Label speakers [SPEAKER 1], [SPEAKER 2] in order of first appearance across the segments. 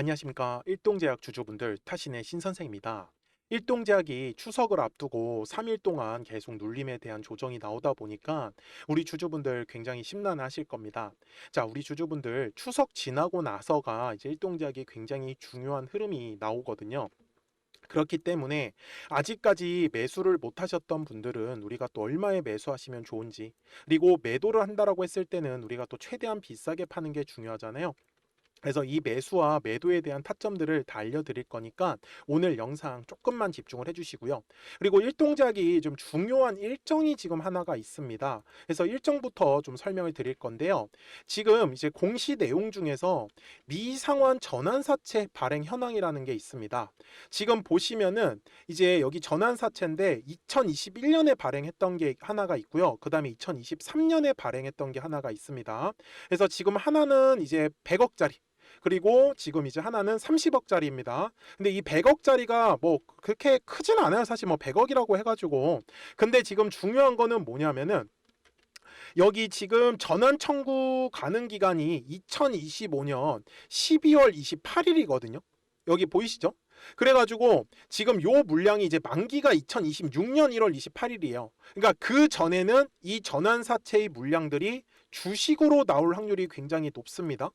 [SPEAKER 1] 안녕하십니까. 일동제약 주주분들 타신의 신선생입니다. 일동제약이 추석을 앞두고 3일 동안 계속 눌림에 대한 조정이 나오다 보니까 우리 주주분들 굉장히 심란하실 겁니다. 자, 우리 주주분들 추석 지나고 나서가 이제 일동제약이 굉장히 중요한 흐름이 나오거든요. 그렇기 때문에 아직까지 매수를 못 하셨던 분들은 우리가 또 얼마에 매수하시면 좋은지 그리고 매도를 한다라고 했을 때는 우리가 또 최대한 비싸게 파는 게 중요하잖아요. 그래서 이 매수와 매도에 대한 타점들을 다 알려드릴 거니까 오늘 영상 조금만 집중을 해주시고요. 그리고 일동작이 좀 중요한 일정이 지금 하나가 있습니다. 그래서 일정부터 좀 설명을 드릴 건데요. 지금 이제 공시 내용 중에서 미상환 전환사채 발행 현황이라는 게 있습니다. 지금 보시면은 이제 여기 전환사채인데 2021년에 발행했던 게 하나가 있고요. 그 다음에 2023년에 발행했던 게 하나가 있습니다. 그래서 지금 하나는 이제 100억짜리 그리고 지금 이제 하나는 30억짜리입니다. 근데 이 100억짜리가 뭐 그렇게 크진 않아요. 사실 뭐 100억이라고 해가지고. 근데 지금 중요한 거는 뭐냐면은 여기 지금 전환 청구 가능 기간이 2025년 12월 28일이거든요. 여기 보이시죠? 그래가지고 지금 요 물량이 이제 만기가 2026년 1월 28일이에요. 그러니까 그 전에는 이 전환 사채의 물량들이 주식으로 나올 확률이 굉장히 높습니다.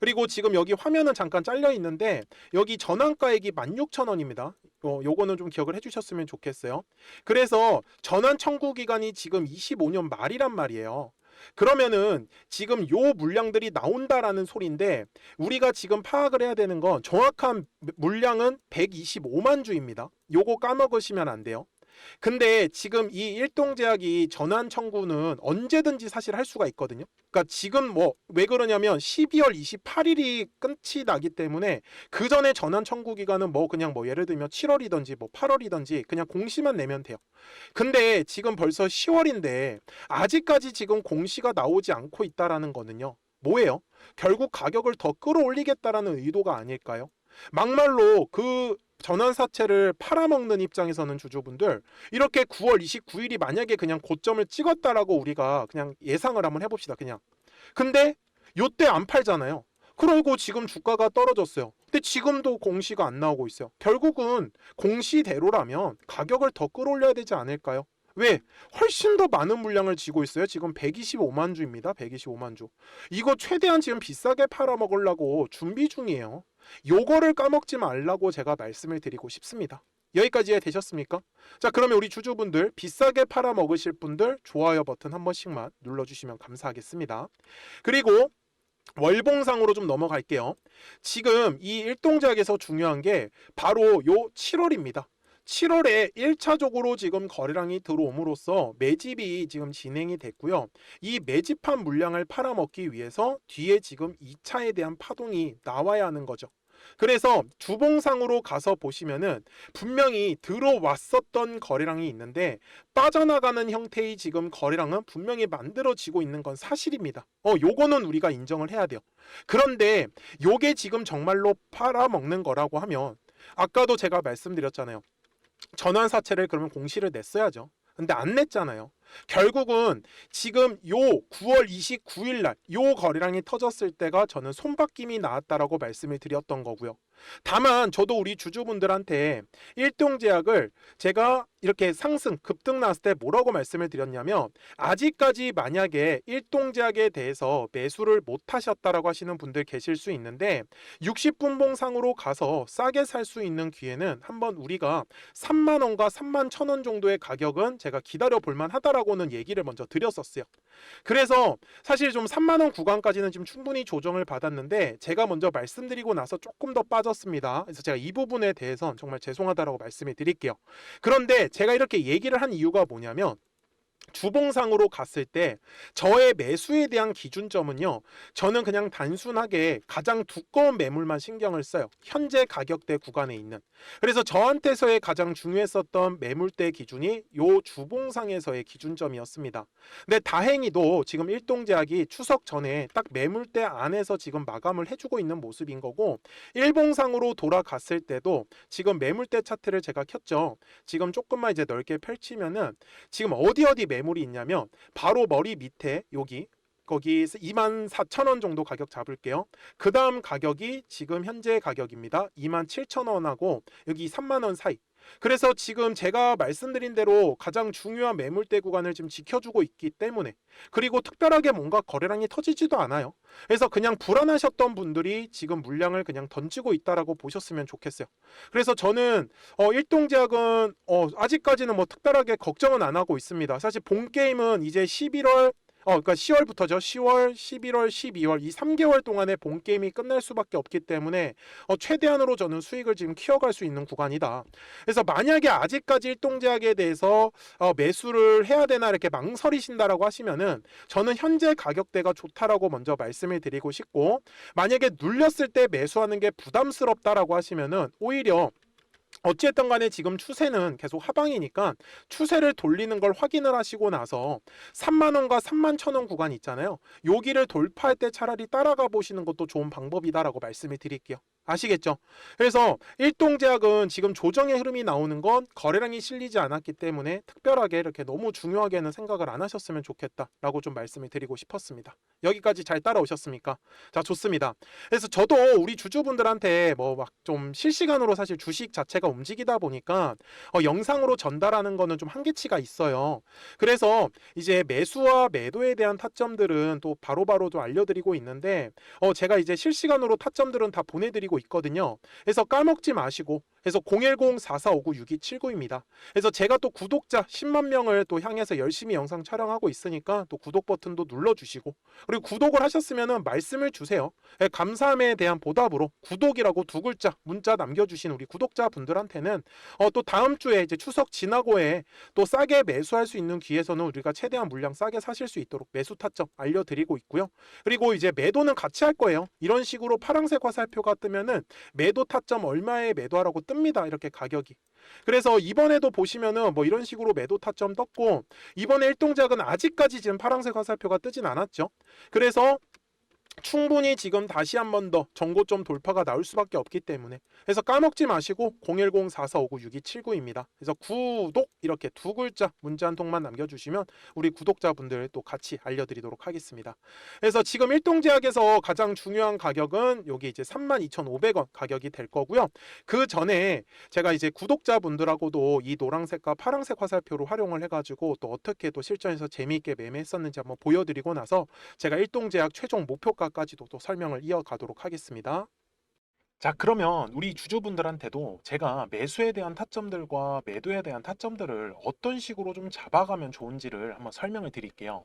[SPEAKER 1] 그리고 지금 여기 화면은 잠깐 잘려 있는데 여기 전환가액이 16,000원입니다. 어, 요거는 좀 기억을 해주셨으면 좋겠어요. 그래서 전환 청구 기간이 지금 25년 말이란 말이에요. 그러면은 지금 요 물량들이 나온다라는 소리인데 우리가 지금 파악을 해야 되는 건 정확한 물량은 125만 주입니다. 요거 까먹으시면 안 돼요. 근데 지금 이 일동제약이 전환 청구는 언제든지 사실 할 수가 있거든요. 그러니까 지금 뭐 왜 그러냐면 12월 28일이 끝이 나기 때문에 그 전에 전환 청구 기간은 뭐 그냥 뭐 예를 들면 7월이든지 뭐 8월이든지 그냥 공시만 내면 돼요. 근데 지금 벌써 10월인데 아직까지 지금 공시가 나오지 않고 있다라는 거는요. 뭐예요? 결국 가격을 더 끌어올리겠다라는 의도가 아닐까요? 막말로 그 전환 사채를 팔아먹는 입장에서는 주주분들 이렇게 9월 29일이 만약에 그냥 고점을 찍었다라고 우리가 그냥 예상을 한번 해봅시다 그냥 근데 요때 안 팔잖아요 그러고 지금 주가가 떨어졌어요 근데 지금도 공시가 안 나오고 있어요 결국은 공시대로라면 가격을 더 끌어올려야 되지 않을까요 왜? 훨씬 더 많은 물량을 쥐고 있어요. 지금 125만 주입니다. 125만 주. 이거 최대한 지금 비싸게 팔아먹으려고 준비 중이에요. 요거를 까먹지 말라고 제가 말씀을 드리고 싶습니다. 여기까지 되셨습니까? 자, 그러면 우리 주주분들 비싸게 팔아 먹으실 분들 좋아요 버튼 한 번씩만 눌러주시면 감사하겠습니다. 그리고 월봉상으로 좀 넘어갈게요. 지금 이 일동작에서 중요한 게 바로 요 7월입니다. 7월에 1차적으로 지금 거래량이 들어옴으로써 매집이 지금 진행이 됐고요. 이 매집한 물량을 팔아먹기 위해서 뒤에 지금 2차에 대한 파동이 나와야 하는 거죠. 그래서 주봉상으로 가서 보시면은 분명히 들어왔었던 거래량이 있는데 빠져나가는 형태의 지금 거래량은 분명히 만들어지고 있는 건 사실입니다. 어, 요거는 우리가 인정을 해야 돼요. 그런데 요게 지금 정말로 팔아먹는 거라고 하면 아까도 제가 말씀드렸잖아요. 전환 사채를 그러면 공시를 냈어야죠. 근데 안 냈잖아요. 결국은 지금 요 9월 29일 날 요 거래량이 터졌을 때가 저는 손바뀜이 나왔다라고 말씀을 드렸던 거고요. 다만 저도 우리 주주분들한테 일동제약을 제가 이렇게 상승 급등 났을 때 뭐라고 말씀을 드렸냐면 아직까지 만약에 일동제약에 대해서 매수를 못 하셨다라고 하시는 분들 계실 수 있는데 60분봉 상으로 가서 싸게 살 수 있는 기회는 한번 우리가 3만 원과 3만 천 원 정도의 가격은 제가 기다려 볼 만 하다라고는 얘기를 먼저 드렸었어요. 그래서 사실 좀 3만 원 구간까지는 지금 충분히 조정을 받았는데 제가 먼저 말씀드리고 나서 조금 더 빠 졌습니다. 그래서 제가 이 부분에 대해선 정말 죄송하다라고 말씀을 드릴게요. 그런데 제가 이렇게 얘기를 한 이유가 뭐냐면 주봉상으로 갔을 때 저의 매수에 대한 기준점은요. 저는 그냥 단순하게 가장 두꺼운 매물만 신경을 써요. 현재 가격대 구간에 있는. 그래서 저한테서의 가장 중요했었던 매물대 기준이 요 주봉상에서의 기준점이었습니다. 근데 다행히도 지금 일동제약이 추석 전에 딱 매물대 안에서 지금 마감을 해주고 있는 모습인 거고 일봉상으로 돌아갔을 때도 지금 매물대 차트를 제가 켰죠. 지금 조금만 이제 넓게 펼치면은 지금 어디 어디 매물이 있냐면 바로 머리 밑에 여기 거기 24,000원 정도 가격 잡을게요. 그 다음 가격이 지금 현재 가격입니다. 27,000원하고 여기 3만원 사이. 그래서 지금 제가 말씀드린 대로 가장 중요한 매물대 구간을 지금 지켜주고 있기 때문에 그리고 특별하게 뭔가 거래량이 터지지도 않아요. 그래서 그냥 불안하셨던 분들이 지금 물량을 그냥 던지고 있다라고 보셨으면 좋겠어요. 그래서 저는 어, 일동제약은 어, 아직까지는 뭐 특별하게 걱정은 안 하고 있습니다. 사실 본 게임은 이제 11월 어, 그러니까 10월부터죠. 10월, 11월, 12월 이 3개월 동안에 본 게임이 끝날 수밖에 없기 때문에 어, 최대한으로 저는 수익을 지금 키워갈 수 있는 구간이다. 그래서 만약에 아직까지 일동제약에 대해서 어, 매수를 해야 되나 이렇게 망설이신다라고 하시면은 저는 현재 가격대가 좋다라고 먼저 말씀을 드리고 싶고 만약에 눌렸을 때 매수하는 게 부담스럽다라고 하시면은 오히려 어찌됐든 간에 지금 추세는 계속 하방이니까 추세를 돌리는 걸 확인을 하시고 나서 3만 원과 3만 천원 구간 있잖아요. 여기를 돌파할 때 차라리 따라가 보시는 것도 좋은 방법이다라고 말씀을 드릴게요. 아시겠죠? 그래서 일동제약은 지금 조정의 흐름이 나오는 건 거래량이 실리지 않았기 때문에 특별하게 이렇게 너무 중요하게는 생각을 안 하셨으면 좋겠다라고 좀 말씀을 드리고 싶었습니다. 여기까지 잘 따라오셨습니까? 자, 좋습니다. 그래서 저도 우리 주주분들한테 뭐 막 좀 실시간으로 사실 주식 자체가 움직이다 보니까 어, 영상으로 전달하는 거는 좀 한계치가 있어요. 그래서 이제 매수와 매도에 대한 타점들은 또 바로바로 좀 알려드리고 있는데 어, 제가 이제 실시간으로 타점들은 다 보내드리고 있거든요. 그래서 까먹지 마시고 그래서 010-4459-6279입니다. 그래서 제가 또 구독자 10만 명을 또 향해서 열심히 영상 촬영하고 있으니까 또 구독 버튼도 눌러주시고 그리고 구독을 하셨으면은 말씀을 주세요. 예, 감사함에 대한 보답으로 구독이라고 두 글자 문자 남겨주신 우리 구독자분들한테는 어, 또 다음 주에 이제 추석 지나고에 또 싸게 매수할 수 있는 기회에서는 우리가 최대한 물량 싸게 사실 수 있도록 매수 타점 알려드리고 있고요. 그리고 이제 매도는 같이 할 거예요. 이런 식으로 파란색 화살표가 뜨면은 매도 타점 얼마에 매도하라고 뜹니다. 이렇게 가격이. 그래서 이번에도 보시면은 뭐 이런 식으로 매도 타점 떴고 이번에 일동작은 아직까지 지금 파란색 화살표가 뜨진 않았죠. 그래서 충분히 지금 다시 한 번 더 정고점 돌파가 나올 수밖에 없기 때문에 그래서 까먹지 마시고 010-4459-6279입니다. 그래서 구독 이렇게 두 글자 문자 한 통만 남겨주시면 우리 구독자분들 또 같이 알려드리도록 하겠습니다. 그래서 지금 일동제약에서 가장 중요한 가격은 여기 이제 32,500원 가격이 될 거고요. 그 전에 제가 이제 구독자분들하고도 이 노란색과 파란색 화살표로 활용을 해가지고 또 어떻게 또 실전에서 재미있게 매매했었는지 한번 보여드리고 나서 제가 일동제약 최종 목표가 까지도 또 설명을 이어가도록 하겠습니다. 자, 그러면 우리 주주분들한테도 제가 매수에 대한 타점들과 매도에 대한 타점들을 어떤 식으로 좀 잡아가면 좋은지를 한번 설명을 드릴게요.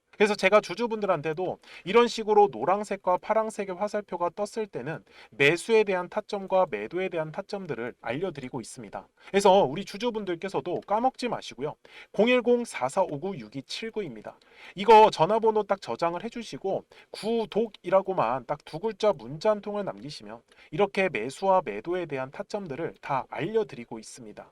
[SPEAKER 1] 그래서 제가 주주분들한테도 이런 식으로 노란색과 파란색의 화살표가 떴을 때는 매수에 대한 타점과 매도에 대한 타점들을 알려드리고 있습니다. 그래서 우리 주주분들께서도 까먹지 마시고요. 010-4459-6279입니다. 이거 전화번호 딱 저장을 해주시고 구독이라고만 딱 두 글자 문자 한 통을 남기시면 이렇게 매수와 매도에 대한 타점들을 다 알려드리고 있습니다.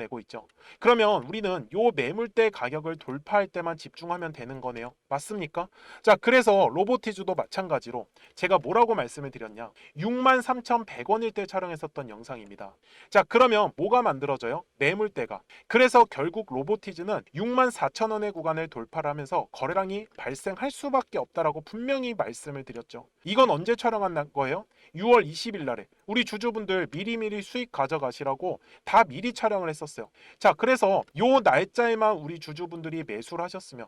[SPEAKER 1] 내고 있죠. 그러면 우리는 요 매물대 가격을 돌파할 때만 집중하면 되는 거네요. 맞습니까? 자, 그래서 로보티즈도 마찬가지로 제가 뭐라고 말씀을 드렸냐? 63,100원일 때 촬영했었던 영상입니다. 자, 그러면 뭐가 만들어져요? 매물대가. 그래서 결국 로보티즈는 64,000원의 구간을 돌파를 하면서 거래량이 발생할 수밖에 없다라고 분명히 말씀을 드렸죠. 이건 언제 촬영한 거예요? 6월 20일 날에 우리 주주분들 미리미리 수익 가져가시라고 다 미리 촬영을 했었어요. 자, 그래서 요 날짜에만 우리 주주분들이 매수를 하셨으면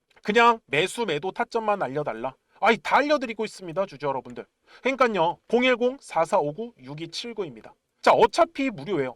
[SPEAKER 1] 그냥 매수 매도 타점만 알려달라. 아이 다 알려드리고 있습니다 주주 여러분들. 그러니까요 010-4459-6279입니다. 자 어차피 무료예요.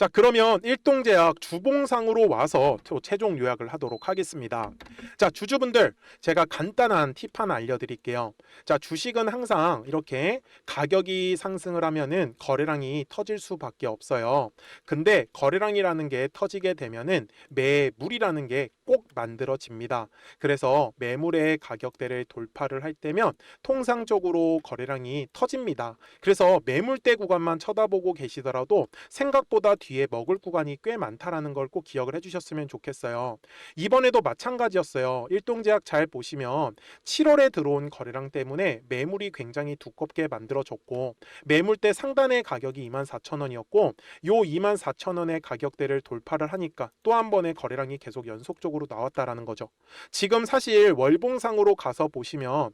[SPEAKER 1] 자 그러면 일동제약 주봉상으로 와서 또 최종 요약을 하도록 하겠습니다. 자 주주분들 제가 간단한 팁 하나 알려드릴게요. 자 주식은 항상 이렇게 가격이 상승을 하면은 거래량이 터질 수밖에 없어요. 근데 거래량이라는 게 터지게 되면은 매물이라는 게 꼭 만들어집니다. 그래서 매물의 가격대를 돌파를 할 때면 통상적으로 거래량이 터집니다. 그래서 매물대 구간만 쳐다보고 계시더라도 생각보다 뒤에 먹을 구간이 꽤 많다라는 걸 꼭 기억을 해주셨으면 좋겠어요. 이번에도 마찬가지였어요. 일동제약 잘 보시면 7월에 들어온 거래량 때문에 매물이 굉장히 두껍게 만들어졌고 매물대 상단의 가격이 24,000원이었고 요 24,000원의 가격대를 돌파를 하니까 또 한 번의 거래량이 계속 연속적으로 나왔다라는 거죠. 지금 사실 월봉상으로 가서 보시면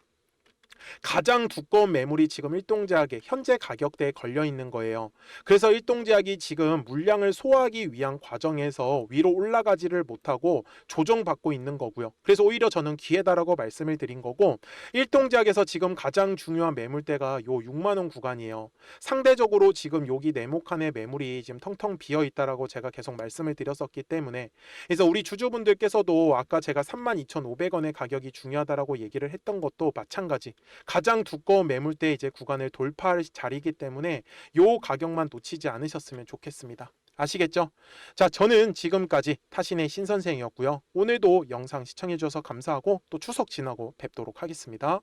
[SPEAKER 1] 가장 두꺼운 매물이 지금 일동제약의 현재 가격대에 걸려 있는 거예요. 그래서 일동제약이 지금 물량을 소화하기 위한 과정에서 위로 올라가지를 못하고 조정받고 있는 거고요. 그래서 오히려 저는 기회다라고 말씀을 드린 거고 일동제약에서 지금 가장 중요한 매물대가 요 6만 원 구간이에요. 상대적으로 지금 여기 네모칸의 매물이 지금 텅텅 비어 있다라고 제가 계속 말씀을 드렸었기 때문에 그래서 우리 주주분들께서도 아까 제가 32,500원의 가격이 중요하다라고 얘기를 했던 것도 마찬가지. 가장 두꺼운 매물대 이제 구간을 돌파할 자리이기 때문에 요 가격만 놓치지 않으셨으면 좋겠습니다. 아시겠죠? 자, 저는 지금까지 타신의 신선생이었고요. 오늘도 영상 시청해 주셔서 감사하고 또 추석 지나고 뵙도록 하겠습니다.